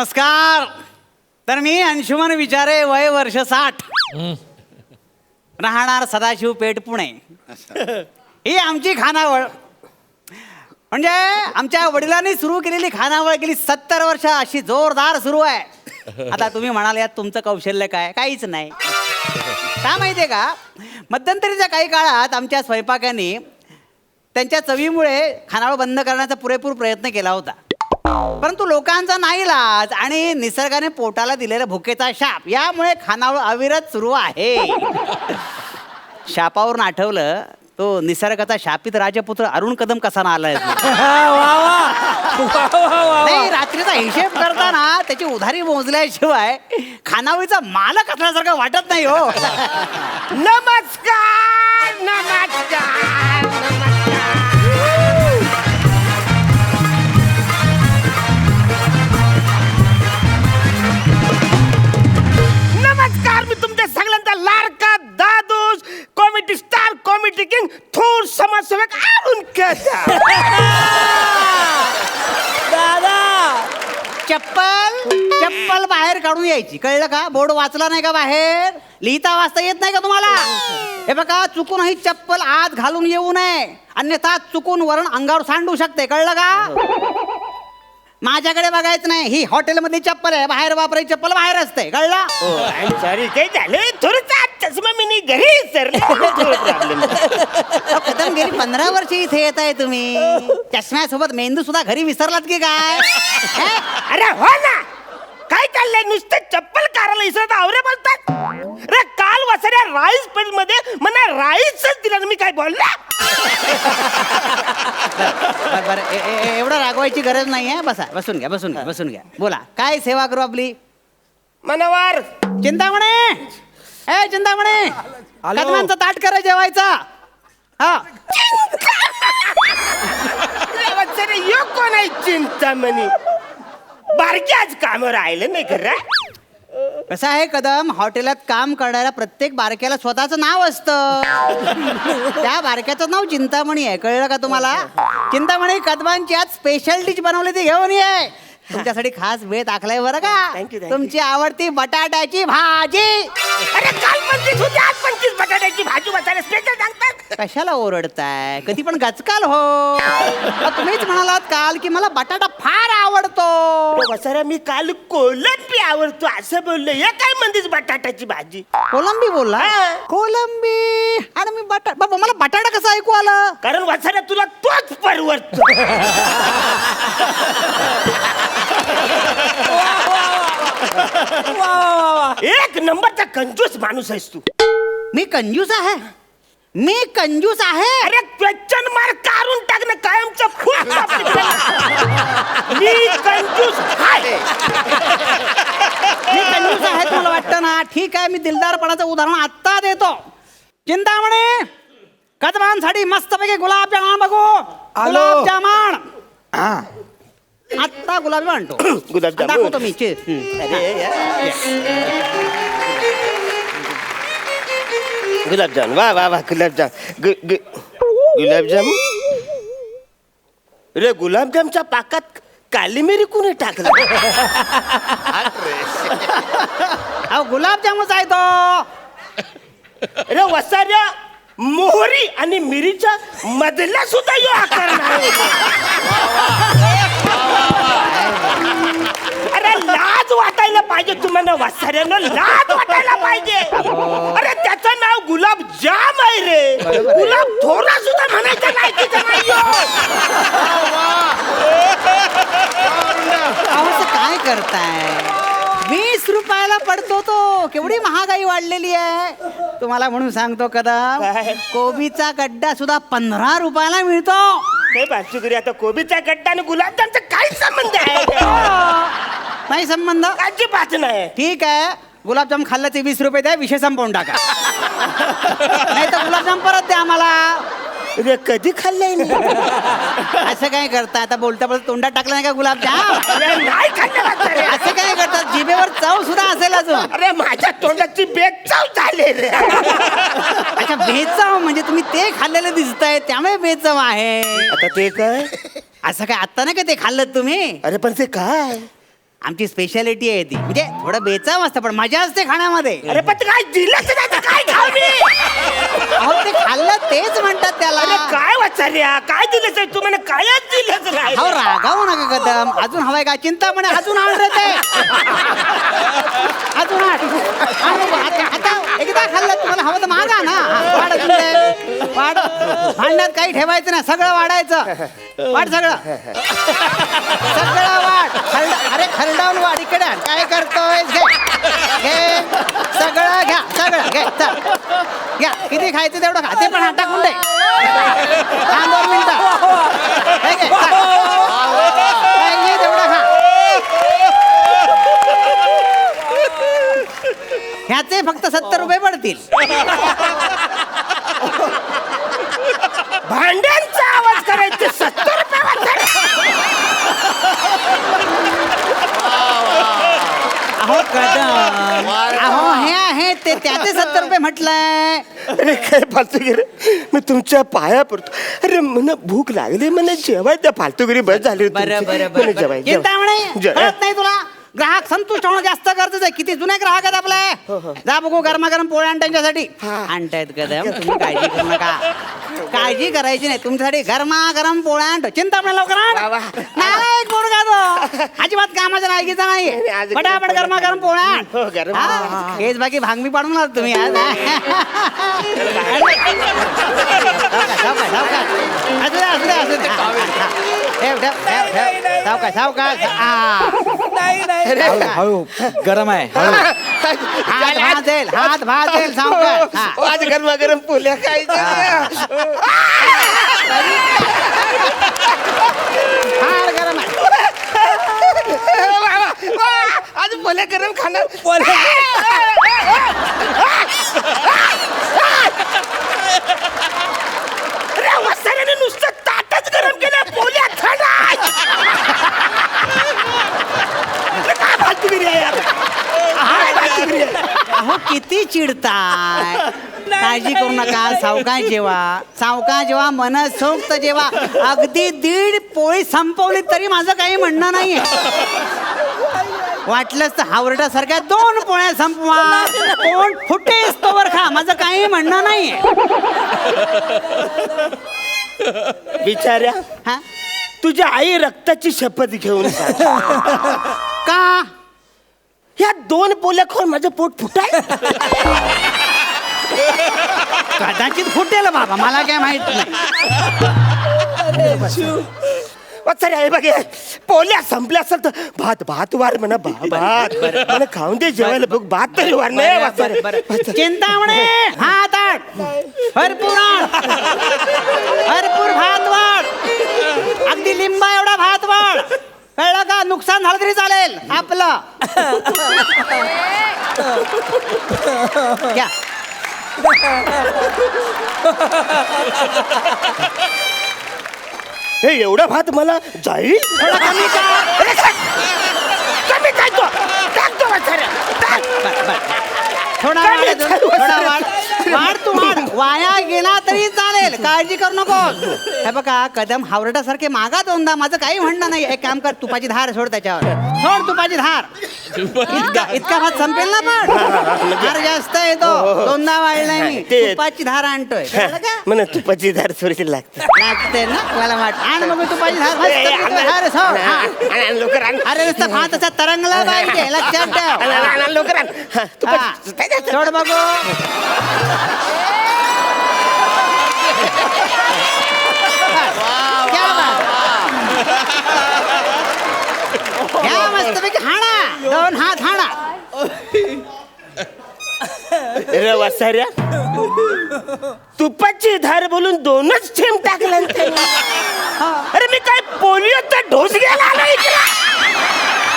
नमस्कार. तर मी अंशुमन विचारे वय वर्ष साठ. राहणार सदाशिव पेठ पुणे. ही आमची खानावळ. म्हणजे आमच्या वडिलांनी सुरू केलेली खानावळ गेली सत्तर वर्ष अशी जोरदार सुरू आहे. आता तुम्ही म्हणाल यात तुमचं कौशल्य काय? काहीच नाही. का माहितीये का? मध्यंतरीच्या काही काळात आमच्या स्वयंपाकांनी त्यांच्या चवीमुळे खानावळ बंद करण्याचा पुरेपूर प्रयत्न केला होता. परंतु लोकांचा नाईलाज आणि निसर्गाने पोटाला दिलेला भुकेचा शाप. यामुळे खानावळ अविरत सुरू आहे. शापावरून आठवलं तो निसर्गाचा शापित राजपुत्र अरुण कदम कसा ना आलाय नाही रात्रीचा हिशेब करताना त्याची उधारी मोजल्याशिवाय खानावळीचा मालक असल्यासारखं वाटत नाही हो. नमस्कार नमस्कार नमस्कार. स्टार थोर समाजसेवक अरुण दादा चप्पल चप्पल बाहेर काढून यायची. कळलं का? बोर्ड वाचला नाही का बाहेर? लिहिता वाचता येत नाही का तुम्हाला? हे बघा चुकून ही चप्पल आत घालून येऊ नये. अन्यथा चुकून वरण अंगावर सांडू शकते. कळलं का? माझ्याकडे बघायचं नाही. ही हॉटेलमधली चप्पल आहे. बाहेर वापरायची चप्पल बाहेर असते कळलं? सॉरी काय झालं? थोडंसं चष्मा मी घरी सर प्रॉब्लेम कदम गेली पंधरा वर्ष इथे येत आहे तुम्ही. चष्म्यासोबत मेंदू सुद्धा घरी विसरलात की काय? हे? अरे हो ना. काय चाललंय? नुसतं चप्पल काराला इसरत आवरे बोलतात. अरे काल वसऱ्या राईस पेल मध्ये मला राईसच दिला मी काय बोलला? बरं, बरं. ए- ए- ए- एवढं रागवायची गरज नाही आहे. बसा बसून घ्या बसून घ्या बसून घ्या. बोला काय सेवा करू आपली? मनवार चिंतामणे! ए चिंतामणे! कदमांचा ताट करा जेवायचा. हा. अरे वत्सरे यो कोण आहे चिंतामणी? बारक्याच काम राहिलं नाही खरं कसं आहे कदम? हॉटेलात काम करणाऱ्या प्रत्येक बारक्याला स्वतःचं नाव असतं. त्या बारक्याचं नाव चिंतामणी आहे. कळलं का तुम्हाला? चिंतामणी कदमांची आज स्पेशल डिश बनवली ती घेऊन ये. तुमच्यासाठी खास वेळ टाकलाय बरं Thank you, का thank you. तुमची आवडती बटाट्याची भाजी. अरे काल पंचवीस होती आज पंचवीस बटाट्याची भाजी बसायला. स्पेशल सांगतात. कशाला ओरडताय? कधी पण गचकाल हो. तुम्हीच म्हणालात काल की मला बटाटा फार आवडतो. वसारा मी काल कोलंबी आवडतो. असं बोललो. हे काय म्हणतेस बटाट्याची भाजी? कोलंबी बोलला? हा. कोलंबी? आणि मी बटाटा बाबा मला बटाटा कसं ऐकू आलं? कारण वसाऱ्या तुला तोच परवडतो. एक नंबरचा कंजूस माणूस आहेस तू. मी कंजूस आहे? मी कंजूस आहे? अरे क्वेश्चन मार्क काढून टाक ना कायमचं फुल मी कंजूस आहे. मी कंजूस आहे तुम्हाला वाटतं ना? ठीक आहे मी दिलदारपणाचं उदाहरण आत्ता देतो. चिंतामणे कदमांसाठी मस्तपैकी गुलाबजामान बघू. गुलाबजामान. आत्ता गुलाबजाम आणतो गुलाबजामुन. दाखवतो मी चे- हम्म. गुलाबजाम वा वा वा गुलाबजाम गु- गु- गुलाबजाम रे गुलाबजामच्या पाकात काली मिरी कुणी टाकला? अहो गुलाबजामच आहे तो अरे वसाऱ्या मोहरी आणि मिरीच्या मधला सुद्धा यो आकार नाही. अरे लाज वाटायला पाहिजे तुम्हाला वसाऱ्यानं लाज वाटायला पाहिजे. अरे त्याचं नाव गुलाब जाम आहे रे. गुलाब थोडा सुद्धा म्हणायचं नाही तिचं नाही अहो असं काय करताय? वीस रुपयाला पडतो तो. केवढी महागाई वाढलेली आहे. तुम्हाला म्हणून सांगतो काय? कोबीचा गड्डा सुद्धा पंधरा रुपयाला मिळतो. काय आता कोबीचा गड्डा आणि गुलाबजामचा काय संबंध आहे? नाही संबंध? अजिबात नाही. ठीक आहे. गुलाबजाम खाल्ल्याचे वीस रुपये द्या विषय संपवून टाका. नाही तर गुलाबजाम परत द्या आम्हाला. अरे कधी खाल्लंय मी असं काय करता? आता बोलता बोलता तोंडात टाकलं नाही का गुलाबजाम? अरे नाही खाल्लं वसाऱ्या. असं काय जिभेवर चव सुद्धा असेल अजून. अरे माझ्या तोंडाची बेचाव झाले रे. अच्छा बेचव म्हणजे तुम्ही ते खाल्लेलं दिसताय त्यामुळे बेचव आहे. आता ते काय? असं काय आता नाही का ते खाल्लं तुम्ही? अरे पण ते काय? आमची स्पेशालिटी आहे ती. म्हणजे थोडं बेचाव असतं पण मजा असते खाण्यामध्ये. अरे पण ते काय दिलंच नाही मी अहो ते खाल्लं तेच म्हणतात त्याला. अरे काय वाचार्या काय आहे तू म्हणे कायच दिलंच नाही अहो रागावू नका कदम. अजून हवाय का? चिंतामणे अजून आण रे ते. अजून आण. आण बघू, आता आता एकदा खाल्लं तुम्हाला हवं तर मागा ना. वाढ अजून ते. वाढ. भांड्यात काही ठेवायचं नाही सगळं वाढायचं. वाढ सगळं. सगळं वाढ. खरड अरे खरडावून वाढ इकडे आण. काय करतोय घे. घे. सगळं घे चल. घ्या किती खायचं तेवढं खा. ते पण हात टाकून दे. हा दोन मिनिटं. हे घे, चल. पाहिजे तेवढं खा. ह्याचे फक्त सत्तर रुपये पडतील. भांड्यांचा आवाज करायचे सत्तर रुपये. अहो कदम. हे ते त्याचे सत्तर रुपये म्हटलंय. अरे काय फालतूगिरी मी तुमच्या पाया पडतो. अरे मला भूक लागली मला जेवाय त्या फालतूगिरी बस झाली होती बरं तुमची. बरं मला बरं जेवाय चिंता म्हणे. जे- कळत नाही तुला. ग्राहक संतुष्ट होणं जास्त गरजेचं आहे किती जुने ग्राहक आहेत आपले जा बघू गरमागरम पोळ्या आण त्यांच्यासाठी आणतायत कदम तुम्ही काळजी करू नका काळजी करायची नाही तुमच्यासाठी गरमागरम पोळ्या आणतो चिंता म्हणे लवकर. आण नाही एक मुलगा तो अजिबात कामाच्या लायकीचा नाही, पटापट गरमागरम पोळ्या आण हो. हा, हेच बाकी भांगमी पाडून आलात तुम्ही आज सावकाश, सावकाश. असू द्या, असू द्या, असू द्या. हा, हा, हा. ठेव, ठेव, ठेव, ठेव. सावकाश, सावकाश. हा. हळू हळू. गरम आहे हळू. हात भाजेल हात भाजेल सावकाश हा. ओ, आज गरमागरम पोल्या खायच्या. फार गरम आहे. आज पोल्या गरम खाणार. अरे वसाऱ्याने नुसतं ताटच गरम केलं पोल्या थंड आहेत. अरे काय फालतूगिरी आहे यार? काय फालतूगिरी आहे? अहो किती चिडताय काळजी करू नका. सावकाश जेवा. सावकाश जेवा मनसोक्त जेवा. अगदी दीड पोळी संपवली तरी माझं काही म्हणणं नाहीये. वाटलंच तर हावरटासारख्या दोन पोळ्या संपवा. कोण फुटेस तोवर खा. माझं काही म्हणणं नाहीये. बिचाऱ्या हा? तुझ्या आई रक्ताची शपथ घेऊन सांग. का? या दोन पोल्या खाऊन माझं पोट फुटाय? कदाचित फुटेल बाबा मला काय माहीत नाही. आहे बघे पोल्या संपल्या असेल तर भात भात वार म्हणा भा- भात. मला खाऊन दे जेवायला बघ भात तरी वार नाही वाचारे. बरं. चिंतामणे हात आठ भरपूर आण. भरपूर भात वाढ. अगदी लिंबा एवढा भात वाढ. कळलं का? नुकसान झालं तरी चालेल. आपलं. हे एवढा भात मला जाईल? थोडं कमी का अरे काय? कमी काय तो. टाक तो वाचारे टाक. बर, बर. थोडा कमी वाढ अजून, चालू थोडा असेल. वाढ. वाढ तू वाढ. वाया गेला तरी चालेल. काळजी करू नको. हे बघा कदम हावरटासारखे मागा दोनदा. माझं काही म्हणणं नाही. एक काम कर तुपाची धार सोड त्याच्यावर. सोड तुपाची धार. इतका इतका भात संपेल ना पण. धार जास्त येतो दोनदा वाढलाय मी ते- तुपाची धार आणतोय. कळलं का? तुपाची धार थोडीशी लागते. लागते ना? मला वाट आण मग तुपाची धार. मस्त सोड. हा. लवकर आण. अरे नुसतं भात असा तरंगला पाहिजे. लक्षात आण, ठेव. आण, आण, लवकर आण. हा, हा. तुपाची- काय झालं? सोड बघू. क्या बात. मस्तपैकी हाणा दोन हात हाणा वासाऱ्या तुपाची धार बोलून दोनच थेंब टाकला ना त्याने. अरे मी काय पोलिओचा ढोस घ्यायला आलो इकडे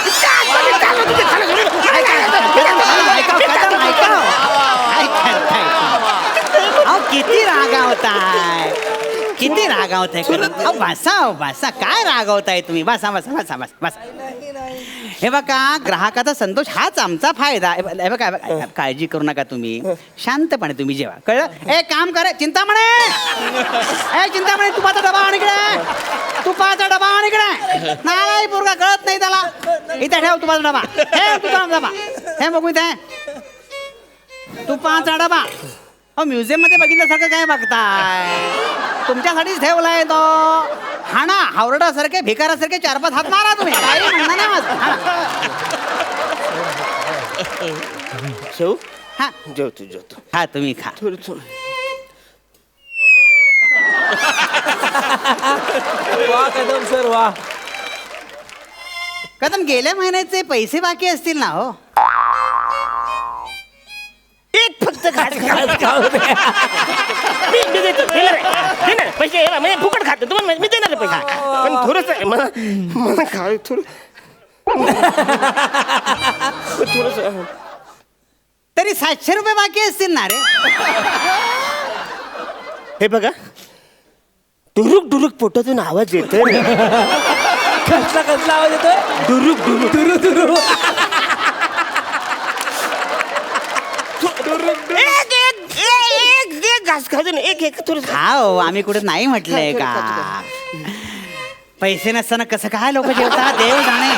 इतका आतमध्ये चालला तुझ्या खाली घरी. ऐका, कदम, ऐका. ऐका, ऐका. अहो किती रागावताय किती रागावताय? अहो बसा अहो, बसा काय रागावताय तुम्ही बसा बसा बसा बसा बसा हे बघा ग्राहकाचा संतोष हाच आमचा फायदा. हे बघा हे बघा, हे बघा, काळजी करू नका तुम्ही. शांतपणे तुम्ही जेवा. कळलं? ए काम कर. चिंतामणे! ए चिंतामणे तुपाचा डबा आण इकडे. तुपाचा डबा आण इकडे. नाही पोरगा कळत नाही त्याला. इथे ठेव तुपाचा डबा. हे तुझा डबा. हे बघू इथे. तुपाचा डबा. अहो म्युझियममध्ये बघितल्यासारखं काय बघताय? तुमच्यासाठीच ठेवलाय तो. हाणा हावरडासारखे भिकारासारखे चार पाच हात मारा तुम्ही. काही नाही माझं हाणा. शेव हा. जेवतो जेवतो. हा तुम्ही खा. थोडं थोडं. वा कदम सर वा. कदम गेल्या महिन्याचे पैसे बाकी असतील ना हो? मी मी देतो देणार आहे. देणार आहे. पैसे हे बघ, म्हणजे फुकट खातो तुम्हाला मी देणार आहे पैसे पण थोडस मला मला काय थोडं थोडस तरी सातशे रुपये बाकी असतील ना रे हे बघा डुरुक डुरुक पोटातून आवाज येतोय. कसला कसला आवाज येतोय डुरुक डुरुक दुरु दुरु एक एक एक एक एक घास खातो ना एक एक हा हो आम्ही कुठे नाही म्हटलंय का पैसे नसताना कसं काय लोक जेवतात? देव जाणे.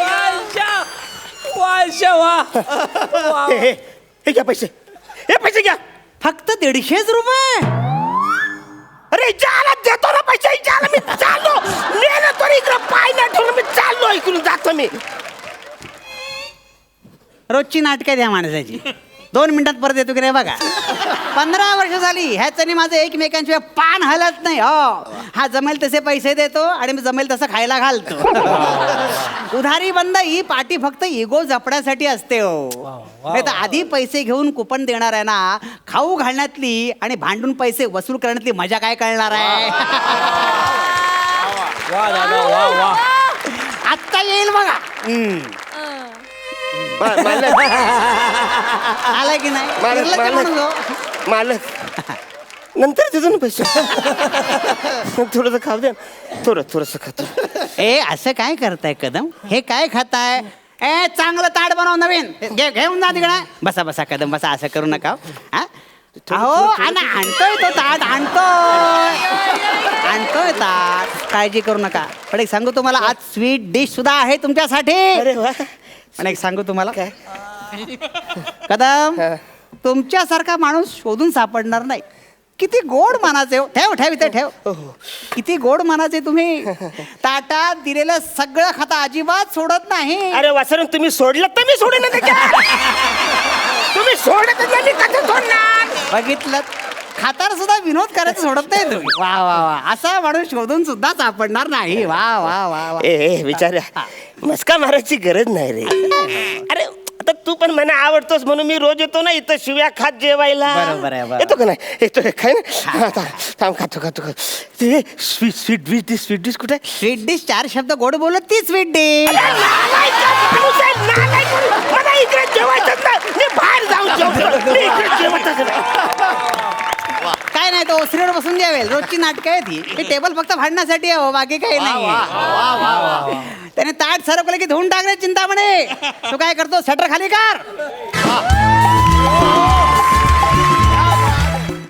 वाशा वाशा वा वा हे हे हे घ्या पैसे. हे पैसे घ्या. फक्त दीडशेच रुपये. अरे जाला देतो ना पैसे जाला मी चाललो. नेलं तर इकडं पाय नाही ठेवलं मी चाललो इकडून जातो मी. रोजची नाटकं द्या माणसाची. दोन मिनिटात परत येतो की रे बघा. पंधरा वर्ष झाली ह्याच्यानी माझं एकमेकांशिवाय पान हलत नाही हो. हा जमेल तसे पैसे देतो आणि मी जमेल तसं खायला घालतो. उधारी बंद ही पाठी फक्त इगो जपण्यासाठी असते हो. नाही तर आधी पैसे घेऊन कुपन देणार आहे ना खाऊ घालण्यातली आणि भांडून पैसे वसूल करण्यातली मजा काय कळणार आहे? आत्ता येईल बघा. मा- मालक. आला की नाही? मालक नंतर देतो ना पैसे. थोडस खाऊ दे. ना. थोडं थोडस खातो. ए असं काय करताय कदम? हे काय खाताय? ए चांगलं ताट बनव नवीन. घे घेऊन जा तिकडे. बसा बसा कदम बसा. असं करू नका हो. हा? अहो आणि आणतोय तो ताट आणतोय. आणतोय ताट काळजी करू नका. पण एक सांगू तुम्हाला आज स्वीट डिश सुद्धा आहे तुमच्यासाठी. अरे वा. पण एक सांगू तुम्हाला. काय? कदम हा. तुमच्यासारखा माणूस शोधून सापडणार नाही. किती गोड मानाचे हो. ठेव ठेव इथे ठेव. हो. किती गोड मानाचे तुम्ही. ताटात दिलेलं सगळं खाता अजिबात सोडत नाही. अरे वासरून तुम्ही सोडलं तर मी सोडेन. तुम्ही सोडत नाही कसं सोडणार? बघितलं. खाताना सुद्धा विनोद करायचं सोडत नाही तुम्ही. वा वा वा. असा माणूस शोधून सुद्धा सापडणार नाही. वा वा वा वा. ए ए विचारा. मस्का मारायची गरज नाही रे. अरे तू पण मला आवडतोस म्हणून मी रोज येतो ना इथं शिव्या खात जेवायला. बरोबर आहे, बरोबर. येतो का नाही? येतो. रे, खाय ना. हा, थांब खातो खातो खातो. ते sweet sweet dish dish sweet dish कुठे? आहे? स्वीट डिश चार शब्द गोड बोलत ती स्वीट डिश. अरे नालायका माणूस आहे, नालायक माणूस. मला इकडे जेवायचंच नाही. मी बाहेर जाऊन जेवतो. मी इकडे जेवतच नाही. काय नाही तो ओसरीवर बसून जेवेल. रोजची नाटकं आहे ती टेबल फक्त भांडण्यासाठी आहे हो बाकी काही नाही त्याने ताट सरकलं की धुवून टाकले चिंतामणे. तू काय करतो शटर खाली कर.